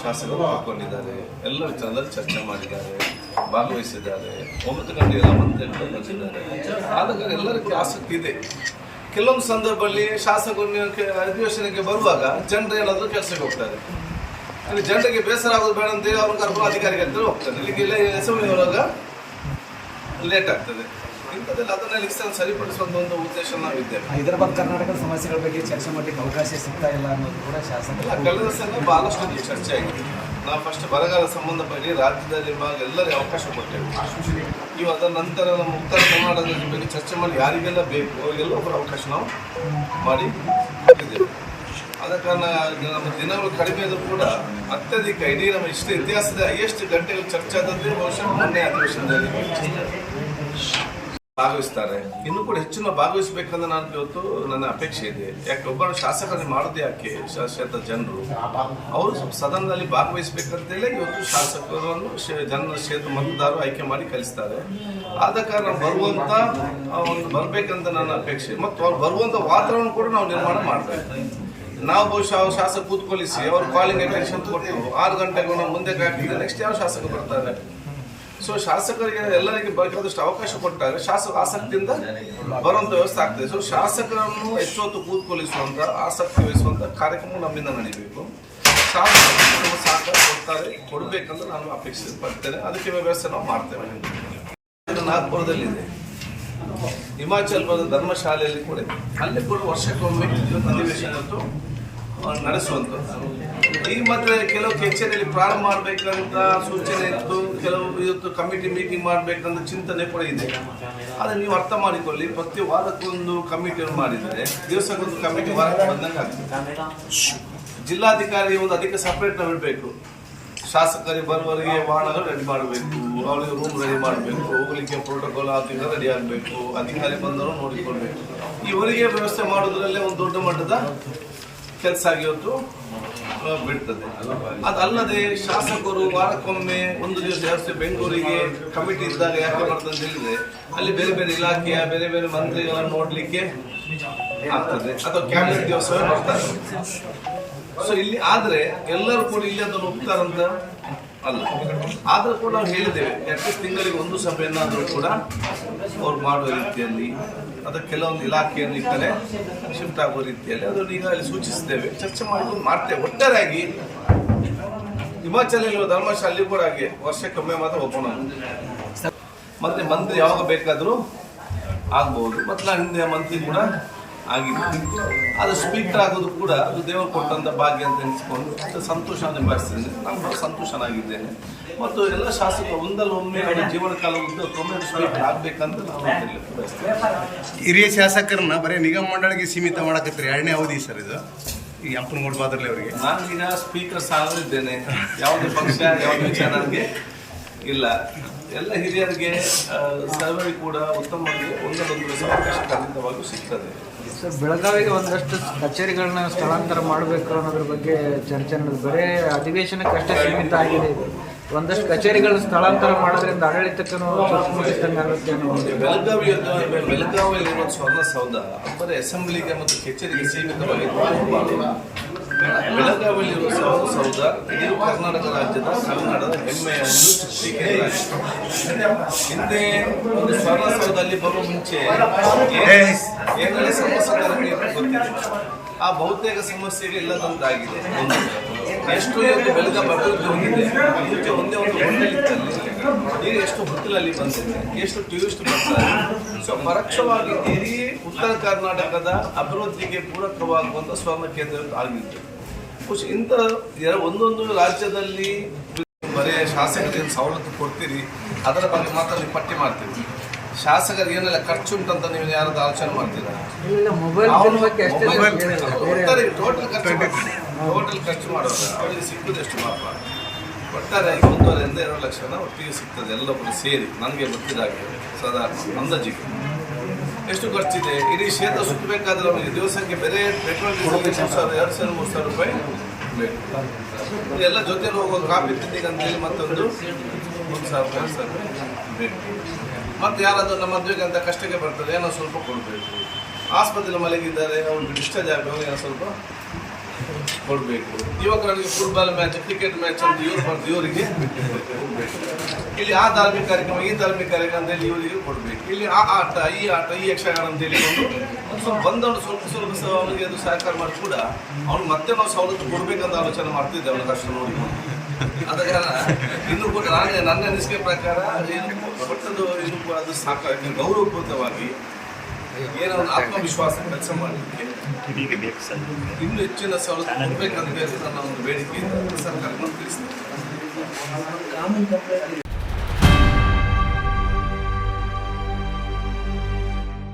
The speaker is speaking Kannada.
ಶಾಸಕರು ಹಾಕೊಂಡಿದ್ದಾರೆ ಎಲ್ಲ ವಿಚಾರದಲ್ಲಿ ಚರ್ಚೆ ಮಾಡಿದ್ದಾರೆ. ಭಾಗವಹಿಸಿದ್ದಾರೆ. ಒಂಬತ್ತು ಗಂಟೆ ಎಲ್ಲ ಮಂತ್ರಿಗಳು ಬಂದಿದ್ದಾರೆ. ಆದ ಕಾರಣ ಎಲ್ಲರಿಗೂ ಆಸಕ್ತಿ ಇದೆ. ಕೆಲವೊಂದು ಸಂದರ್ಭದಲ್ಲಿ ಶಾಸಕರು ಅಧಿವೇಶನಕ್ಕೆ ಬರುವಾಗ ಜನರು ಏನಾದರೂ ಕೆಲಸಕ್ಕೆ ಹೋಗ್ತಾರೆ. ಅಲ್ಲಿ ಜನರಿಗೆ ಬೇಸರ ಆಗೋದು ಬೇಡ ಅಂತೇಳಿ ಅವ್ರನ್ನ ಕರ್ಕೊಂಡು ಅಧಿಕಾರಿಗೆ ಅಂತ ಹೋಗ್ತಾರೆ. ಇಲ್ಲಿಗೆ ಇಲ್ಲ ಅಸೆಂಬ್ಲಿ ಒಳಗ ಲೇಟ್ ಆಗ್ತದೆ. ಇಂಥದ್ದೆಲ್ಲ ಅದನ್ನ ಲಿಕ್ಸನ್ನು ಸರಿಪಡಿಸುವಂತ ಒಂದು ಉದ್ದೇಶ ನಾವಿದ್ದೇವೆ. ಹೈದರಾಬಾದ್ ಕರ್ನಾಟಕದ ಸಮಸ್ಯೆಗಳ ಬಗ್ಗೆ ಚರ್ಚೆ ಮಾಡಲಿಕ್ಕೆ ಅವಕಾಶ ಸಿಗ್ತಾ ಇಲ್ಲ ಅನ್ನೋದು ಕೂಡ ಶಾಸಕ ಆ ಕಳೆದ ಸಲ ಬಹಳಷ್ಟು ಚರ್ಚೆ ಆಗಿದೆ. ನಾವು ಫಸ್ಟ್ ಬರಗಾಲ ಸಂಬಂಧಪಟ್ಟಿ ರಾಜ್ಯದಲ್ಲಿ ಎಲ್ಲರಿಗೂ ಅವಕಾಶ ಕೊಟ್ಟೆವು ಇವು ಅದರ ನಂತರ ನಮ್ಮ ಉತ್ತರ ಕರ್ನಾಟಕದ ಬಗ್ಗೆ ಚರ್ಚೆ ಮಾಡಿ ಯಾರಿಗೆಲ್ಲ ಬೇಕು ಅವರಿಗೆಲ್ಲ ಒಬ್ಬರು ಅವಕಾಶ ನಾವು ಮಾಡಿ ಕೊಟ್ಟಿದ್ದೇವೆ. ಆದ ಕಾರಣ ನಮ್ಮ ದಿನಗಳು ಕಡಿಮೆ ಆದರೂ ಕೂಡ ಅತ್ಯಧಿಕ ಇಡೀ ನಮ್ಮ ಇಷ್ಟು ಇತಿಹಾಸದ ಹೈಯೆಸ್ಟ್ ಗಂಟೆಗಳು ಚರ್ಚೆ ಆದದ್ದೇ ಬಹುಶಃ ಮೊನ್ನೆ ಅಧಿವೇಶನದಲ್ಲಿ. ಭಾಗವಹಿಸ್ತಾರೆ. ಇನ್ನು ಕೂಡ ಹೆಚ್ಚಿನ ಭಾಗವಹಿಸಬೇಕಂದ್ರೆ ನಾನು ಇವತ್ತು ನನ್ನ ಅಪೇಕ್ಷೆ ಇದೆ. ಯಾಕೆ ಒಬ್ಬ ಶಾಸಕರಲ್ಲಿ ಮಾಡೋದು ಯಾಕೆ ಶಾಸಕ ಜನರು? ಅವರು ಸದನದಲ್ಲಿ ಭಾಗವಹಿಸಬೇಕಂತೇಳಿ ಇವತ್ತು ಶಾಸಕರನ್ನು ಜನರ ಜನ ಕ್ಷೇತ್ರ ಮತದಾರರು ಆಯ್ಕೆ ಮಾಡಿ ಕಲಿಸ್ತಾರೆ ಆದ ಕಾರಣ ಬರುವಂತ ಒಂದು ಬರ್ಬೇಕಂತ ನನ್ನ ಅಪೇಕ್ಷೆ. ಮತ್ತು ಅವ್ರು ಬರುವಂತ ವಾತಾವರಣ ಕೂಡ ನಾವು ನಿರ್ಮಾಣ ಮಾಡಬೇಕು ನಾವು ಬಹುಶಃ ಅವ್ರ ಶಾಸಕ ಕೂತ್ಕೊಳಿಸಿ ಅವ್ರ ಕಾಲಿಂಗ್ ಅಟೆನ್ಷನ್ ಕೊಟ್ಟು ಆರು ಗಂಟೆಗೂ ನಾವು ಮುಂದೆ ಹಾಕಿದ್ರೆ ನೆಕ್ಸ್ಟ್ ಯಾವ ಶಾಸಕ ಬರ್ತಾರೆ? ಸೊ ಶಾಸಕರಿಗೆ ಎಲ್ಲರಿಗೆ ಬೇಕಾದಷ್ಟು ಅವಕಾಶ ಕೊಟ್ಟಾಗ ಶಾಸಕ ಆಸಕ್ತಿಯಿಂದ ಬರುವಂತ ವ್ಯವಸ್ಥೆ ಆಗ್ತದೆ. ಸೊ ಶಾಸಕರನ್ನು ಹೆಚ್ಚೊತ್ತು ಕೂತ್ಕೊಳಿಸುವಂತ ಆಸಕ್ತಿ ವಹಿಸುವಂತ ಕಾರ್ಯಕ್ರಮ ನಮ್ಮಿಂದ ನಡೀಬೇಕು. ಶಾಸಕರು ಸಹಕಾರ ಕೊಡ್ತಾರೆ, ಕೊಡಬೇಕಂತ ನಾನು ಅಪೇಕ್ಷೆ ಪಡ್ತೇನೆ ಅದಕ್ಕೆ ವ್ಯವಸ್ಥೆ ನಾವು ಮಾಡ್ತೇವೆ. ಇದು ನಾಗ್ಪುರದಲ್ಲಿದೆ ಹಿಮಾಚಲ್ ಪ್ರದೇಶ ಧರ್ಮಶಾಲೆಯಲ್ಲಿ ಕೂಡ ಅಲ್ಲಿ ಕೂಡ ವರ್ಷಕ್ಕೊಮ್ಮೆ ಅಧಿವೇಶನ ನಡೆಸುವಂಥದ್ದು. ಈ ಮತ್ತೆ ಕೆಲವು ಕಚೇರಿಯಲ್ಲಿ ಪ್ರಾರಂಭ ಮಾಡಬೇಕಂತ ಸೂಚನೆ ಇತ್ತು, ಕೆಲವು ಇವತ್ತು ಕಮಿಟಿ ಮೀಟಿಂಗ್ ಮಾಡಬೇಕಂತ ಚಿಂತನೆ ಕೂಡ ಇದೆ. ಆದರೆ ನೀವು ಅರ್ಥ ಮಾಡಿಕೊಳ್ಳಿ, ಪ್ರತಿ ವಾರಕ್ಕೊಂದು ಕಮಿಟಿಯನ್ನು ಮಾಡಿದರೆ ದಿವಸಕ್ಕೊಂದು ಕಮಿಟಿ ವಾರಕ್ಕೆ ಬಂದಂಗೆ ಆಗ್ತದೆ. ಜಿಲ್ಲಾಧಿಕಾರಿ ಒಂದು ಅದಕ್ಕೆ ಸಪ್ರೇಟ್ ಇಡಬೇಕು ಶಾಸಕರಿಗೆ ಬರುವವರಿಗೆ ವಾಹನಗಳು ರೆಡಿ ಮಾಡಬೇಕು, ಅವರಿಗೆ ರೂಮ್ ರೆಡಿ ಮಾಡಬೇಕು, ಹೋಗಲಿಕ್ಕೆ ಪ್ರೋಟೋಕಾಲ್ ಅದಕ್ಕೆ ರೆಡಿ ಆಗಬೇಕು, ಅಧಿಕಾರಿ ಬಂದವರು ನೋಡಿಕೊಳ್ಬೇಕು. ಇವರಿಗೆ ವ್ಯವಸ್ಥೆ ಮಾಡೋದ್ರಲ್ಲೇ ಒಂದು ದೊಡ್ಡ ಮಟ್ಟದ ಕೆಲಸ ಆಗಿ ಇವತ್ತು ಬಿಡ್ತದೆ. ಅದಲ್ಲದೆ ಶಾಸಕರು ವಾರಕ್ಕೊಮ್ಮೆ ಒಂದು ದಿವಸ ಜಾಸ್ತಿ ಬೆಂಗಳೂರಿಗೆ ಕಮಿಟಿ ಇದ್ದಾಗ ಯಾಕೆ ಬರ್ತದೆ ಅಂತ ಹೇಳಿದ್ರೆ, ಅಲ್ಲಿ ಬೇರೆ ಬೇರೆ ಇಲಾಖೆಯ, ಬೇರೆ ಬೇರೆ ಮಂತ್ರಿಗಳನ್ನು ನೋಡ್ಲಿಕ್ಕೆ ಆಗ್ತದೆ. ಅಥವಾ ಕ್ಯಾಬಿನೆಟ್ ದಿವಸವೇ ಬರ್ತಾರೆ. ಸೊ ಇಲ್ಲಿ ಆದ್ರೆ ಎಲ್ಲರೂ ಕೂಡ ಇಲ್ಲಿ ಅದನ್ನು ಒಪ್ತಾರಂತ ಅಲ್ಲ. ಆದರೂ ಕೂಡ ನಾವು ಹೇಳಿದ್ದೇವೆ ಅಟ್ಲೀಸ್ಟ್ ತಿಂಗಳಿಗೆ ಒಂದು ಸಭೆಯನ್ನಾದರೂ ಕೂಡ ಅವ್ರು ಮಾಡುವ ರೀತಿಯಲ್ಲಿ, ಅಥವಾ ಕೆಲವೊಂದು ಇಲಾಖೆಯನ್ನು ಇಟ್ಟರೆ ಶಿಫ್ಟ್ ಆಗುವ ರೀತಿಯಲ್ಲಿ ಅದನ್ನು ಈಗ ಅಲ್ಲಿ ಸೂಚಿಸಿದ್ದೇವೆ. ಚರ್ಚೆ ಮಾಡಿಕೊಂಡು ಮಾಡ್ತೇವೆ. ಒಟ್ಟಾರೆಯಾಗಿ ಹಿಮಾಚಲ ಧರ್ಮಶಾಲೆ ಅಲ್ಲಿ ಕೂಡ ಹಾಗೆ ವರ್ಷಕ್ಕೊಮ್ಮೆ ಮಾತ್ರ ಓಪನ್ ಮತ್ತೆ ಮಂತ್ರಿ ಯಾವಾಗ ಬೇಕಾದರೂ ಆಗ್ಬೋದು. ಮತ್ತು ನಾನು ಹಿಂದೆ ಮಂತ್ರಿ ಕೂಡ ಆಗಿದೆ. ಅದು ಸ್ಪೀಕರ್ ಆಗೋದು ಕೂಡ ಅದು ದೇವರು ಕೊಟ್ಟಂಥ ಭಾಗ್ಯ ಅಂತ ಎನಿಸ್ಕೊಂಡು ಅದು ಸಂತೋಷ ನಿಭಾಯಿಸ್ತೇನೆ. ನಾನು ಬಹಳ ಸಂತೋಷನಾಗಿದ್ದೇನೆ. ಮತ್ತು ಎಲ್ಲ ಶಾಸಕರು ಒಂದಲ್ಲ ಒಮ್ಮೆ ಅವರ ಜೀವನ ಕಾಲ ಉದ್ದಕ್ಕೊಮ್ಮೆ ಸ್ಪೀಕರ್ ಆಗಬೇಕಂತ ನಾನು ಹಿರಿಯ ಶಾಸಕರನ್ನ ಬರೀ ನಿಗಮ ಮಂಡಳಿಗೆ ಸೀಮಿತ ಮಾಡಕತ್ತೀರಿ. ಎರಡನೇ ಅವಧಿ ಸರ್ ಇದು. ಈ ಅಪ್ಪನ ಬಾದರ್ಲಿ ಅವರಿಗೆ. ನಾನು ಈಗ ಸ್ಪೀಕರ್ ಸಾಲಿದ್ದೇನೆ ಯಾವುದೇ ಪಕ್ಷ ಯಾವುದೇ ವಿಚಾರ ನನಗೆ ಇಲ್ಲ. ಎಲ್ಲ ಹಿರಿಯರಿಗೆ ಆ, ಕೂಡ ಉತ್ತಮವಾಗಿ ಒಂದೊಂದು ಸಾವಕಾಶ ಅವಕಾಶ ಖಂಡಿತವಾಗೂ ಸಿಗ್ತದೆ. ಸರ್ ಬೆಳಗಾವಿಗೆ ಒಂದಷ್ಟು ಕಚೇರಿಗಳನ್ನ ಸ್ಥಳಾಂತರ ಮಾಡಬೇಕು ಅನ್ನೋದ್ರ ಬಗ್ಗೆ ಚರ್ಚೆ ನಡೆದು ಬರೇ ಅಧಿವೇಶನಕ್ಕಷ್ಟೇ ಸೀಮಿತ ಆಗಿದೆ ಒಂದಷ್ಟು ಕಚೇರಿಗಳನ್ನ ಸ್ಥಳಾಂತರ ಮಾಡೋದ್ರಿಂದ ಆಡಳಿತಕ್ಕೂ ಬೆಳಗಾವಿ ಬೆಳಗಾವಿಯಲ್ಲಿರುವ ಸ್ವರ್ಣಸೌಧ ಅಂದರೆ ಅಸೆಂಬ್ಲಿಗೆ ಮತ್ತು ಕಚೇರಿಗೆ ಸೀಮಿತವಾಗಿದ್ದು ಬೆಳಗಾವಿಯಲ್ಲಿರುವ ಸ್ವರ್ಣ ಸೌಧ ಇದು ಕರ್ನಾಟಕ ರಾಜ್ಯದ ಕನ್ನಡದ ಹೆಮ್ಮೆಯ ಒಂದು ಹಿಂದೆ ಒಂದು ಸ್ವರ್ಣಸೌಧದಲ್ಲಿ ಬರುವ ಮುಂಚೆ ಏನೇ ಏನೆಲ್ಲ ಸಮಸ್ಯೆ ನನಗೆ ಗೊತ್ತಿದೆ ಆ ಬಹುತೇಕ ಸಮಸ್ಯೆಗೆ ಇಲ್ಲದಂತಾಗಿದೆ. ಒಂದು. ಎಷ್ಟು ಇವತ್ತು ಬೆಳಗಾವಿ ಅಭಿವೃದ್ಧಿ ಹೊಂದಿದೆ ಮುಂಚೆ ಒಂದೇ ಒಂದು ಹೋಟೆಲ್ ಈಗ ಎಷ್ಟು ಹೋಟೆಲಲ್ಲಿ ಬಂದಿದೆ, ಎಷ್ಟು ಟೂರಿಸ್ಟ್ ಬರ್ತಾರೆ. ಸೊ ಪರೋಕ್ಷವಾಗಿ ಇಡೀ ಉತ್ತರ ಕರ್ನಾಟಕದ ಅಭಿವೃದ್ಧಿಗೆ ಪೂರಕವಾಗುವಂಥ ಸ್ವರ್ಣ ಕೇಂದ್ರ ಆಗಿತ್ತು ಖುಷಿ. ಇಂಥ ಒಂದೊಂದು ರಾಜ್ಯದಲ್ಲಿ ಬರೀ ಶಾಸಕರಿಗೆ ಸವಲತ್ತು ಕೊಡ್ತೀರಿ ಅದರ ಬಗ್ಗೆ ಮಾತ್ರ ನೀವು ಪಟ್ಟಿ ಮಾಡ್ತೀರಿ. ಶಾಸಕರು ಏನೆಲ್ಲ ಖರ್ಚು ಉಂಟಂತ ನೀವು ಯಾರಾದ್ರೂ ಆಲೋಚನೆ ಮಾಡ್ತೀರಾ? ಟೋಟಲ್ ಖರ್ಚು ಟೋಟಲ್ ಖರ್ಚು. ಮಾಡೋದು ಅವರಿಗೆ ಸಿಕ್ಕುದು ಎಷ್ಟು ಪಾಪ ಒಟ್ಟಾರೆ ಒಂದೂವರೆಯಿಂದ ಎರಡು ಲಕ್ಷ ಒಟ್ಟಿಗೆ ಸಿಗ್ತದೆ ಎಲ್ಲೊಬ್ಬರು ಸೇರಿ. ನನಗೆ ಗೊತ್ತಿದ್ದಾಗೆ ಸದಾ ಅಂದಾಜಿಗೆ ಎಷ್ಟು ಖರ್ಚಿದೆ? ಇಡೀ ಕ್ಷೇತ್ರ ಸುತ್ತಬೇಕಾದ್ರೆ ಅವನಿಗೆ ದಿವಸಕ್ಕೆ ಬೆಲೆ ಪೆಟ್ರೋಲ್ ಡೀಸೆಲ್ಗೆ ಮೂರು ಸಾವಿರ, ಎರಡು ಸಾವಿರ, ಮೂರು ಸಾವಿರ ರೂಪಾಯಿ ಬೇಕು. ಎಲ್ಲ ಜೊತೆಲಿ ಹೋಗೋದು ಕಾಫಿ ತಿಂಡಿಗೆ ಅಂತೇಳಿ ಮತ್ತೊಂದು ಮೂರು ಸಾವಿರ ರೂಪಾಯಿ ಎರಡು ಸಾವಿರ ರೂಪಾಯಿ ಬೇಕು. ಮತ್ತು ಯಾರಾದರೂ ನಮ್ಮ ಮದುವೆಗೆ ಅಂತ ಕಷ್ಟಕ್ಕೆ ಬರ್ತದೆ, ಏನೋ ಸ್ವಲ್ಪ ಕೊಡಬೇಕು. ಆಸ್ಪತ್ರೆ ಮಲಗಿದ್ದಾರೆ ಅವ್ರಿಗೆ ಡಿಸ್ಚಾರ್ಜ್ ಆಗಬೇಕು, ಏನೋ ಸ್ವಲ್ಪ ಕೊಡಬೇಕು. ನನಗೆ ಫುಟ್ಬಾಲ್ ಮ್ಯಾಚ್ ಕ್ರಿಕೆಟ್ ಮ್ಯಾಚ್ ಅಂತ ಇವ್ರು ಬರ್ದು ಇವರಿಗೆ ಇಲ್ಲಿ ಆ ಧಾರ್ಮಿಕ ಕಾರ್ಯಕ್ರಮ, ಈ ಧಾರ್ಮಿಕ ಕಾರ್ಯಕ್ರಮ ಅಂತ ಹೇಳಿ ಇವರಿಗೆ ಕೊಡಬೇಕು. ಇಲ್ಲಿ ಆ ಆಟ, ಈ ಆಟ, ಈ ಯಕ್ಷಗಾನ ಅಂತ ಹೇಳಿ ಒಂದು ಸ್ವಲ್ಪ ಬಂದವನು ಸ್ವಲ್ಪ ಸ್ವಲ್ಪ ಅವನಿಗೆ ಅದು ಸಹಕಾರ ಮಾಡಿ ಕೂಡ ಅವ್ನು ಮತ್ತೆ ನಾವು ಸವಲತ್ತು ಕೊಡ್ಬೇಕಂತ ಆಲೋಚನೆ ಮಾಡ್ತಿದ್ದೆ ಅವನ ಕಷ್ಟ ನೋಡಿ. ಇನ್ನು ಕೂಡ ನಾನು ನನ್ನ ಅನಿಸಿಕೆ ಪ್ರಕಾರ ಏನು ಕೊಟ್ಟದ್ದು ಕೂಡ ಅದು ಸಾಕಾಗಿ ಗೌರವಪೂರಿತವಾಗಿ ಏನೋ ಒಂದು ಆತ್ಮವಿಶ್ವಾಸ ಕೆಲಸ ಮಾಡಲಿಕ್ಕೆ ಇನ್ನೂ ಹೆಚ್ಚಿನ ಸವಲತ್ತು ಕೊಡಬೇಕಂತ ಹೇಳಿ ನನ್ನ ಒಂದು ಬೇಡಿಕೆ ಇದೆ ಸರ್ಕಾರಕ್ಕೆ ತಿಳಿಸ್ತೇನೆ